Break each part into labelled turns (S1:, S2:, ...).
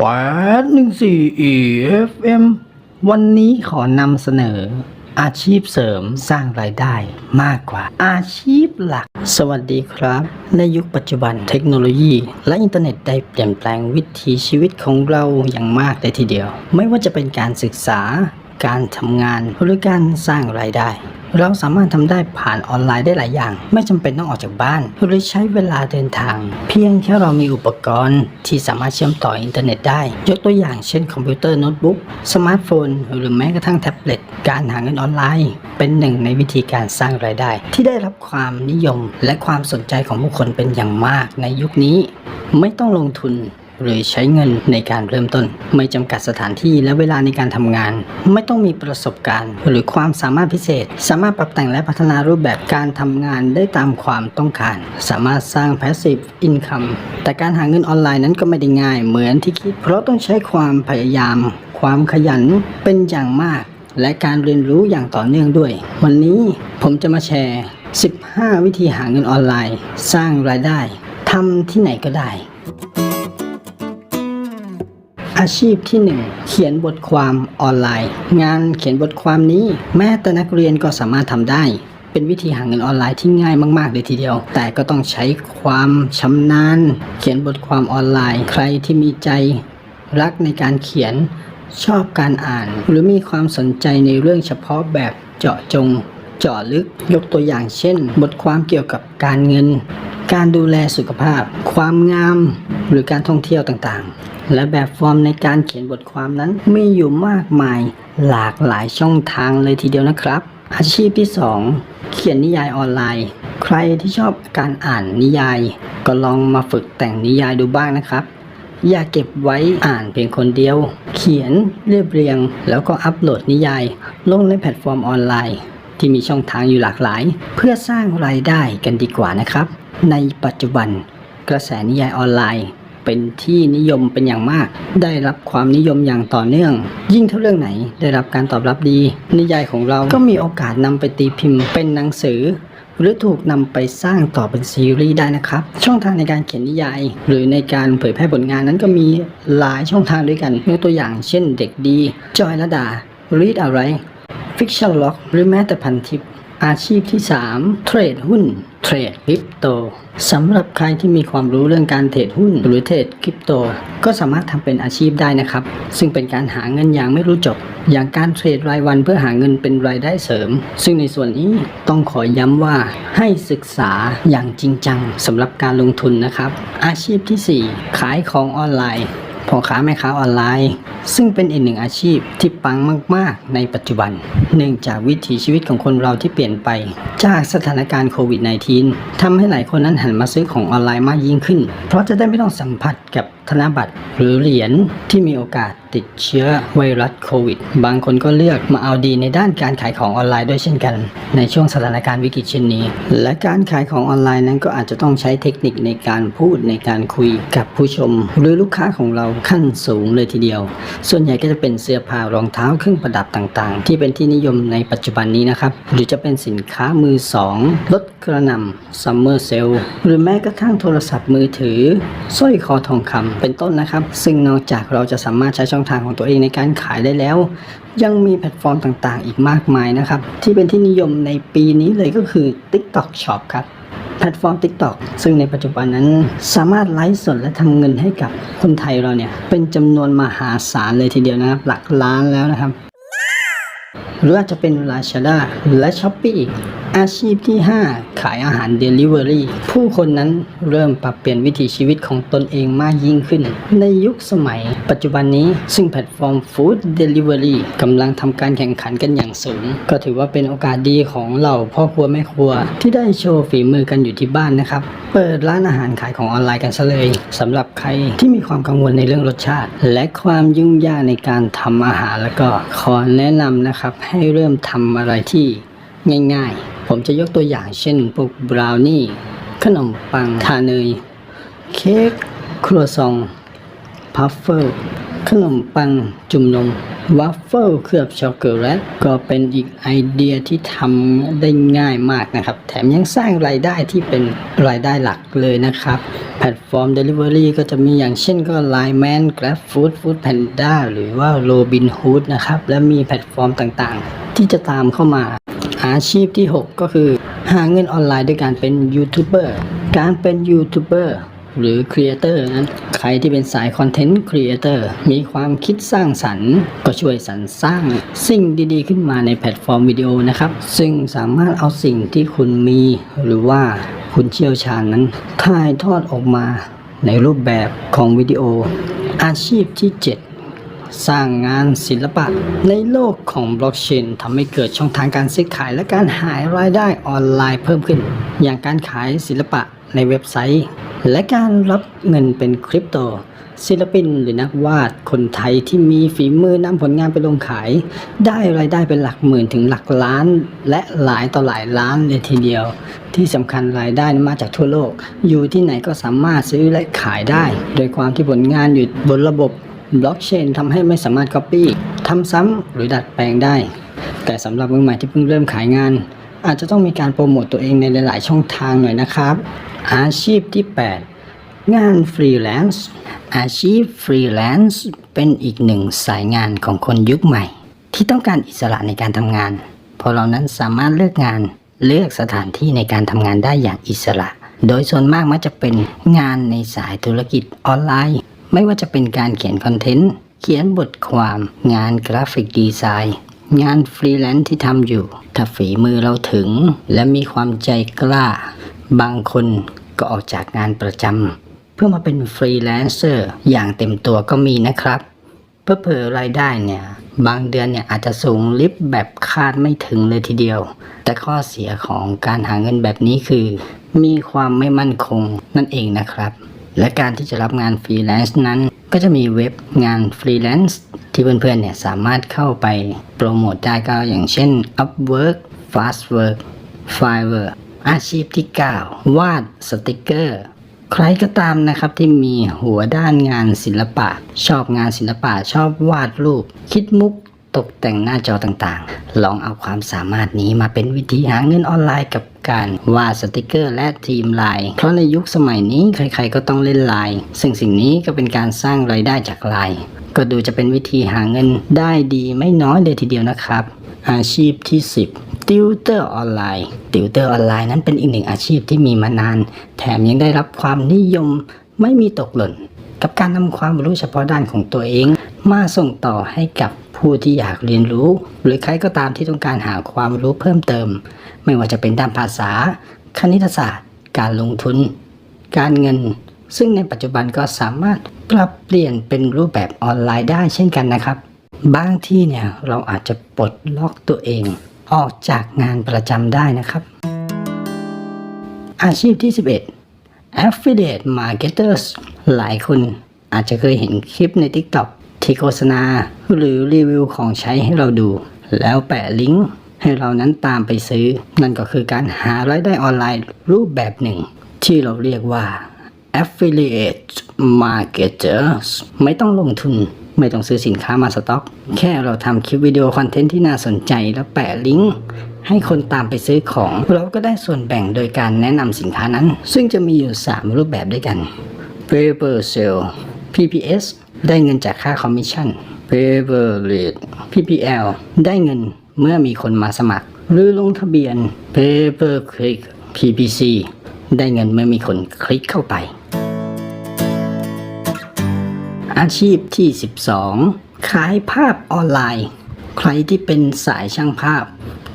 S1: แปดหนึ่งสี่ EFM วันนี้ขอนำเสนอ อาชีพเสริมสร้างรายได้มากกว่า อาชีพหลัก สวัสดีครับ ในยุคปัจจุบันเทคโนโลยี และอินเทอร์เน็ตได้เปลี่ยนแปลงวิถีชีวิตของเราอย่างมากเลยทีเดียว ไม่ว่าจะเป็นการศึกษาการทำงานหรือการสร้างรายได้ เราสามารถทำได้ผ่านออนไลน์ได้หลายอย่าง ไม่จำเป็นต้องออกจากบ้าน หรือใช้เวลาเดินทาง เพียงแค่เรามีอุปกรณ์ที่สามารถเชื่อมต่ออินเทอร์เน็ตได้ ยกตัวอย่างเช่นคอมพิวเตอร์โน้ตบุ๊กสมาร์ทโฟน หรือแม้กระทั่งแท็บเล็ตการหาเงินออนไลน์ เป็นหนึ่งในวิธีการสร้างรายได้ ที่ได้รับความนิยม และความสนใจของผู้คนเป็นอย่างมากในยุคนี้ ไม่ต้องลงทุน หรือใช้เงินในการเริ่มต้น ไม่จำกัดสถานที่และเวลาในการทำงาน ไม่ต้องมีประสบการณ์ หรือความสามารถพิเศษ สามารถปรับแต่งและพัฒนารูปแบบการทำงานได้ตามความต้องการ สามารถสร้าง passive income แต่การหาเงินออนไลน์นั้นก็ไม่ได้ง่าย เหมือนที่คิด เพราะต้องใช้ความพยายาม ความขยันเป็นอย่างมาก และการเรียนรู้อย่างต่อเนื่องด้วย วันนี้ผมจะมาแชร์ 15 วิธีหาเงินออนไลน์ สร้างรายได้ทำที่ไหนก็ได้ อาชีพที่ 1 เขียนบทความออนไลน์ งานเขียนบทความนี้แม้แต่นักเรียนก็สามารถทำได้ เป็นวิธีหาเงินออนไลน์ที่ง่ายมากๆเลยทีเดียว แต่ก็ต้องใช้ความชำนาญ เขียนบทความออนไลน์ ใครที่มีใจรักในการเขียนชอบการอ่าน หรือมีความสนใจในเรื่องเฉพาะแบบเจาะจง เจาะลึกยกตัวอย่างเช่น บทความเกี่ยวกับการเงิน การดูแลสุขภาพ ความงาม หรือการท่องเที่ยวต่างๆ และแบบฟอร์มในการเขียนบทความนั้นมีอยู่มากมายหลากหลายช่องทางเลยทีเดียวนะครับ อาชีพที่ 2 เขียนนิยายออนไลน์ ใครที่ชอบการอ่านนิยาย ก็ลองมาฝึกแต่งนิยายดูบ้างนะครับอย่าเก็บไว้อ่านเพียงคนเดียว เขียนเรียบเรียง แล้วก็อัปโหลดนิยาย ลงในแพลตฟอร์มออนไลน์ ที่มีช่องทางอยู่หลากหลาย เพื่อสร้างรายได้กันดีกว่านะครับ ในปัจจุบัน กระแสนิยายออนไลน์ เป็นที่นิยมเป็นอย่างมาก ได้รับความนิยมอย่างต่อเนื่อง ยิ่งถ้าเรื่องไหนได้รับการตอบรับดี นิยายของเราก็มีโอกาสนำไปตีพิมพ์เป็นหนังสือหรือถูกนำไปสร้างต่อเป็นซีรีส์ได้นะครับ ช่องทางในการเขียนนิยาย หรือในการเผยแพร่ผลงานนั้นก็มีหลายช่องทางด้วยกันยกตัวอย่างเช่นเด็กดี จอยละดารีดอะไรฟิกชั่นล็อกหรือแม้แต่พันทิป อาชีพที่ 3 เทรดหุ้น เทรดคริปโตสำหรับใครที่มีความรู้เรื่องการเทรดหุ้น หรือเทรดคริปโต ก็สามารถทำเป็นอาชีพได้นะครับ ซึ่งเป็นการหาเงินอย่างไม่รู้จบ อย่างการเทรดรายวันเพื่อหาเงินเป็นรายได้เสริม ซึ่งในส่วนนี้ต้องขอย้ำว่าให้ศึกษาอย่างจริงจังสำหรับการลงทุนนะครับ อาชีพทีสี่4 ขายของออนไลน์ พ่อค้าแม่ค้าออนไลน์ ซึ่งเป็นอีกหนึ่งอาชีพที่ปังมาก ๆ ในปัจจุบัน เนื่องจากวิถีชีวิตของคนเราที่เปลี่ยนไป จากสถานการณ์โควิด -19 ทำให้หลายคนนั้นหันมาซื้อของออนไลน์มากยิ่งขึ้น เพราะจะได้ไม่ต้องสัมผัสกับธนบัตรหรือเหรียญที่มีโอกาสติดเชื้อไวรัสโควิด บางคนก็เลือกมาเอาดีในด้านการขายของออนไลน์ด้วยเช่นกัน ในช่วงสถานการณ์วิกฤตเช่นนี้ และการขายของออนไลน์นั้นก็อาจจะต้องใช้เทคนิคในการพูดในการคุยกับผู้ชม หรือลูกค้าของเราขั้นสูงเลยทีเดียว ส่วนใหญ่ก็จะเป็นเสื้อผ้ารองเท้าเครื่องประดับต่างๆ ที่เป็นที่นิยมในปัจจุบันนี้นะครับ หรือจะเป็นสินค้ามือสองลดกระนำซัมเมอร์เซลหรือแม้กระทั่งโทรศัพท์มือถือสร้อยคอทองคำเป็นต้นนะครับ ซึ่งนอกจากเราจะสามารถใช้ช่องทางของตัวเองในการขายได้แล้ว ยังมีแพลตฟอร์มต่างๆ อีกมากมายนะครับ ที่เป็นที่นิยมในปีนี้เลยก็คือ TikTok Shop ครับแพลตฟอร์ม TikTok ซึ่งในปัจจุบันนั้นสามารถไลฟ์สดและทำเงินให้กับคนไทยเราเนี่ย เป็นจำนวนมหาศาลเลยทีเดียวนะครับ หลักล้านแล้วนะครับ หรืออาจจะเป็น Lazada และ Shopee อาชีพที่ 5 ขายอาหาร Delivery ผู้คนนั้นเริ่มปรับเปลี่ยนวิถีชีวิตของตนเองมากยิ่งขึ้น ในยุคสมัย ปัจจุบันนี้ซึ่งแพลตฟอร์ม Food Delivery กำลังทำการแข่งขันกันอย่างสูง ก็ถือว่าเป็นโอกาสดีของเหล่าพ่อครัวแม่ครัว ที่ได้โชว์ฝีมือกันอยู่ที่บ้านนะครับ เปิดร้านอาหารขายของออนไลน์กันซะเลยสำหรับใครที่มีความกังวลในเรื่องรสชาติ และความยุ่งยากในการทำอาหารแล้วก็ขอแนะนำนะครับให้เริ่มทำอะไรที่ง่ายๆ ผมจะยกตัวอย่างเช่นพวกบราวนี่ ขนมปังทาเนย เค้กครัวซอง พัฟเฟิล ขนมปังจุ่มนมวัฟเฟิลเคลือบช็อกโกแลตก็เป็นอีกไอเดียที่ทำได้ง่ายมากนะครับ แถมยังสร้างรายได้ที่เป็นรายได้หลักเลยนะครับ แพลตฟอร์ม Delivery ก็จะมีอย่างเช่นก็ Line Man Grab Food Food Panda หรือว่า Robinhood นะครับ และมีแพลตฟอร์มต่างๆ ที่จะตามเข้ามา อาชีพที่ 6 ก็คือ หาเงินออนไลน์ด้วยการเป็นยูทูบเบอร์การเป็นยูทูบเบอร์ หรือครีเอเตอร์นั้นใครที่เป็นสายคอนเทนต์ครีเอเตอร์มีความคิดสร้างสรรค์ ก็ช่วยสรรสร้างสิ่งดีๆ ขึ้นมาในแพลตฟอร์มวิดีโอนะครับ ซึ่งสามารถเอาสิ่งที่คุณมีหรือว่าคุณเชี่ยวชาญนนั้นถ่ายทอดออกมาในรูปแบบของวิดีโอ อาชีพที่ 7สร้างงานศิลปะในโลกของบล็อกเชนทำให้เกิดช่องทางการซื้อขายและการหารายได้ออนไลน์เพิ่มขึ้น อย่างการขายศิลปะในเว็บไซต์ และการรับเงินเป็นคริปโต ศิลปินหรือนักวาดคนไทยที่มีฝีมือนำผลงานไปลงขาย ได้รายได้เป็นหลักหมื่นถึงหลักล้าน และหลายต่อหลายล้านเลยทีเดียว ที่สำคัญรายได้มาจากทั่วโลก อยู่ที่ไหนก็สามารถซื้อและขายได้ โดยความที่ผลงานอยู่บนระบบบล็อกเชนทำให้ไม่สามารถ Copy ทำซ้ำหรือดัดแปลงได้ แต่สำหรับมือใหม่ที่เพิ่งเริ่มขายงาน อาจจะต้องมีการโปรโมตตัวเองในหลายๆ ช่องทางหน่อยนะครับ อาชีพที่ 8 งานฟรีแลนซ์อาชีพฟรีแลนซ์เป็นอีกหนึ่งสายงานของคนยุคใหม่ ที่ต้องการอิสระในการทำงานเพราะเรานั้นสามารถเลือกงานเลือกสถานที่ในการทำงานได้อย่างอิสระ โดยส่วนมากมักจะเป็นงานในสายธุรกิจออนไลน์ ไม่ว่าจะเป็นการเขียนคอนเทนต์ เขียนบทความ งานกราฟิกดีไซน์ งานฟรีแลนซ์ที่ทำอยู่ ถ้าฝีมือเราถึง และมีความใจกล้า บางคนก็ออกจากงานประจำเพื่อมาเป็นฟรีแลนเซอร์อย่างเต็มตัวก็มีนะครับเพื่อเผอรายได้เนี่ย บางเดือนเนี่ยอาจจะสูงลิฟต์แบบคาดไม่ถึงเลยทีเดียว แต่ข้อเสียของการหาเงินแบบนี้คือ มีความไม่มั่นคงนั่นเองนะครับ และการที่จะรับงานฟรีแลนซ์นั้น ก็จะมีเว็บงานฟรีแลนซ์ ที่เพื่อนๆเนี่ยสามารถเข้าไปโปรโมทได้ก็อย่างเช่น Upwork Fastwork Fiverr อาชีพที่ 9 วาดสติกเกอร์ ใครก็ตามนะครับที่มีหัวด้านงานศิลปะ ชอบงานศิลปะชอบวาดรูป คิดมุกตกแต่งหน้าจอต่างๆ ลองเอาความสามารถนี้มาเป็นวิธีหาเงินออนไลน์กับการวาดสติกเกอร์และทีมไลน์เพราะในยุคสมัยนี้ใครๆก็ต้องเล่นไลน์ซึ่งสิ่งนี้ก็เป็นการสร้างรายได้จากไลน์ ก็ดูจะเป็นวิธีหาเงินได้ดีไม่น้อยเลยทีเดียวนะครับ อาชีพที่ 10 ติวเตอร์ออนไลน์ ติวเตอร์ออนไลน์นั้นเป็นอีกหนึ่งอาชีพที่มีมานาน แถมยังได้รับความนิยมไม่มีตกหล่น กับการนำความรู้เฉพาะด้านของตัวเอง มาส่งต่อให้กับผู้ที่อยากเรียนรู้ หรือใครก็ตามที่ต้องการหาความรู้เพิ่มเติม ไม่ว่าจะเป็นด้านภาษา คณิตศาสตร์ การลงทุน การเงิน ซึ่งในปัจจุบันก็สามารถปรับเปลี่ยนเป็นรูปแบบออนไลน์ได้เช่นกันนะครับ บางที่เนี่ยเราอาจจะปลดล็อกตัวเอง ออกจากงานประจำได้นะครับ อาชีพที่ 11 Affiliate Marketers หลายคนอาจจะเคยเห็นคลิปใน TikTok ที่โฆษณาหรือรีวิวของใช้ให้เราดู แล้วแปะลิงก์ให้เรานั้นตามไปซื้อ นั่นก็คือการหารายได้ออนไลน์รูปแบบหนึ่ง ที่เราเรียกว่า Affiliate Marketers ไม่ต้องลงทุน ไม่ต้องซื้อสินค้ามาสต็อก แค่เราทำคลิปวิดีโอคอนเทนต์ที่น่าสนใจแล้วแปะลิงก์ให้คนตามไปซื้อของ เราก็ได้ส่วนแบ่งโดยการแนะนำสินค้านั้น ซึ่งจะมีอยู่ 3 รูปแบบด้วยกัน Paper Sale PPS ได้เงินจากค่าคอมมิชชั่น Paper Lead PPL ได้เงินเมื่อมีคนมาสมัคร หรือลงทะเบียน Paper Click PPC ได้เงินเมื่อมีคนคลิกเข้าไป อาชีพที่ 12 ขายภาพออนไลน์ ใครที่เป็นสายช่างภาพ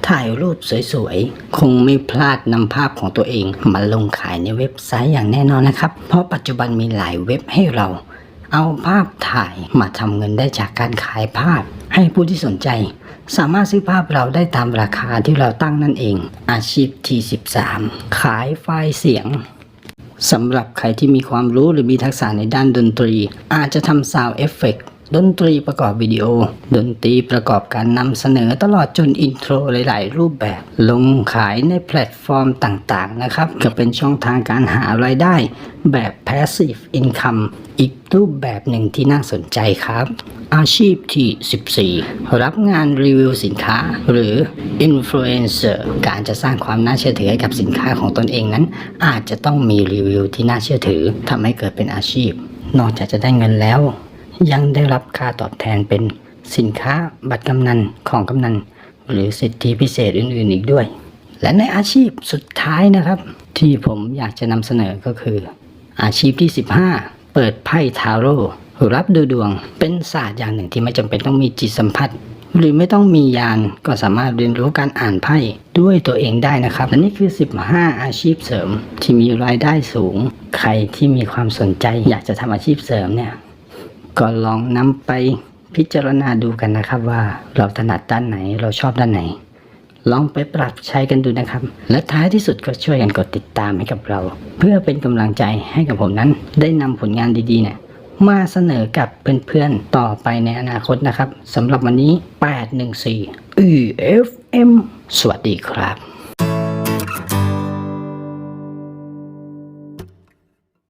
S1: ถ่ายรูปสวยๆ คงไม่พลาดนำภาพของตัวเองมาลงขายในเว็บไซต์อย่างแน่นอนนะครับ เพราะปัจจุบันมีหลายเว็บให้เรา เอาภาพถ่ายมาทำเงินได้จากการขายภาพ ให้ผู้ที่สนใจ สามารถซื้อภาพเราได้ตามราคาที่เราตั้งนั่นเอง อาชีพที่ 13 ขายไฟล์เสียงสำหรับใครที่มีความรู้หรือมีทักษะในด้านดนตรี อาจจะทำซาวเอฟเฟกต ดนตรีประกอบวิดีโอ ดนตรีประกอบการนำเสนอตลอดจนอินโทรหลาย ๆ รูปแบบ ลงขายในแพลตฟอร์มต่าง ๆ นะครับ ก็เป็นช่องทางการหารายได้แบบ passive income อีกรูปแบบหนึ่งที่น่าสนใจครับ อาชีพที่ 14 รับงานรีวิวสินค้า หรือ influencer การจะสร้างความน่าเชื่อถือให้กับสินค้าของตนเองนั้น อาจจะต้องมีรีวิวที่น่าเชื่อถือทำให้เกิดเป็นอาชีพ นอกจากจะได้เงินแล้ว ยังได้รับค่าตอบแทนเป็นสินค้าบัตรกำนันของกำนัน หรือสิทธิพิเศษอื่นๆอีกด้วย และในอาชีพสุดท้ายนะครับ ที่ผมอยากจะนำเสนอก็คือ อาชีพที่ 15 เปิดไพ่ทาโร่รับดูดวง เป็นศาสตร์อย่างหนึ่งที่ไม่จำเป็นต้องมีจิตสัมผัส หรือไม่ต้องมียานก็สามารถเรียนรู้การอ่านไพ่ด้วยตัวเองได้นะครับและนี่คือ 15 อาชีพเสริม ที่มีรายได้สูง ใครที่มีความสนใจ อยากจะทำอาชีพเสริมเนี่ย ก็ลองนำไปพิจารณาดูกันนะครับว่าเราถนัดด้านไหนเราชอบด้านไหน ลองไปปรับใช้กันดูนะครับ และท้ายที่สุดก็ช่วยกันกดติดตามให้กับเรา เพื่อเป็นกำลังใจให้กับผมนั้น ได้นำผลงานดีๆเนี่ยมาเสนอกับเพื่อนๆต่อไปในอนาคตนะครับสำหรับวันนี้ 814 EFM สวัสดีครับ